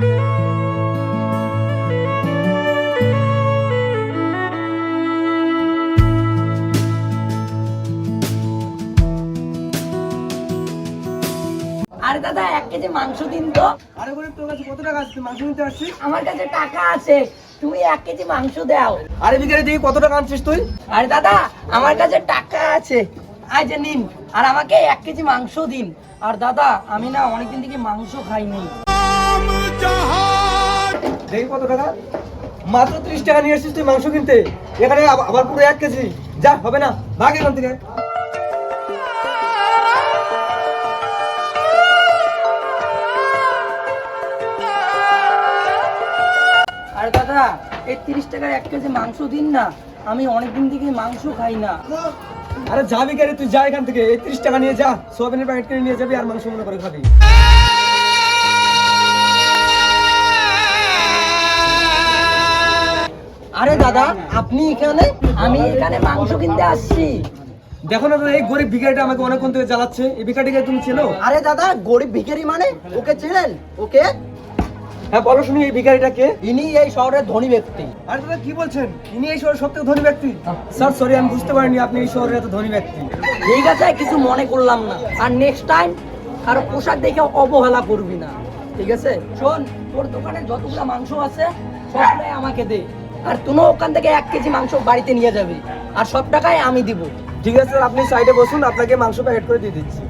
আরে দাদা এক কেজি মাংস দিন তো। আরে গরিব তোর কাছে কত টাকা আছে? মাংস নিতে আসছিস? আমার কাছে টাকা আছে। তুমি এক কেজি মাংস দাও। আরে বিকারে দেখি কত টাকা আনছিস তুই? আরে দাদা আমার কাছে টাকা আছে। যে নিন। আর আমাকে এক কেজি মাংস দিন। আর দাদা, আমি না অনেকদিন থেকে মাংস খাইনি দেখি কত মাত্র ত্রিশ টাকা নিয়ে আসছিস তুই মাংস কিনতে। এখানে আবার পুরো এক কেজি। যা, হবে না। ভাগ এখান থেকে। আরে দাদা, এই তিরিশ টাকার এক কেজি মাংস দিন না। আমি অনেকদিন থেকে মাংস খাই না। আরে যা বিকারে তুই যা এখান থেকে। এই ত্রিশ টাকা নিয়ে যা। সোয়াবিনের প্যাকেট কিনে নিয়ে যাবি আর মাংস মনে করে খাবি। আরে দাদা আপনি এখানে? আমি এখানে মাংস কিনতে আসছি। দেখো না দাদা এই গরিব ভিকারিটা আমাকে অনেকক্ষণ থেকে জ্বালাচ্ছে। এই ভিকারিটাকে তুমি চেনো? আরে দাদা গরিব ভিখারি মানে? ওকে চেনেন? ওকে হ্যাঁ বলো শুনি এই ভিকারিটা কে? ইনি এই শহরের ধনী ব্যক্তি। আরে দাদা কি বলছেন? ইনি এই শহরের সব থেকে ধনী ব্যক্তি? স্যার সরি আমি বুঝতে পারিনি আপনি এই শহরের এত ধনী ব্যক্তি। ঠিক আছে কিছু মনে করলাম না। আর নেক্সট টাইম কারও পোশাক দেখে অবহেলা করবি না। ঠিক আছে? শোন তোর দোকানে যতগুলো মাংস আছে সবটাই আমাকে দে। আর তুমিও ওখান থেকে এক কেজি মাংস বাড়িতে নিয়ে যাবি। আর সব টাকাই আমি দিব। ঠিক আছে আপনি সাইডে বসুন আপনাকে মাংস প্যাকেট করে দিয়ে দিচ্ছি।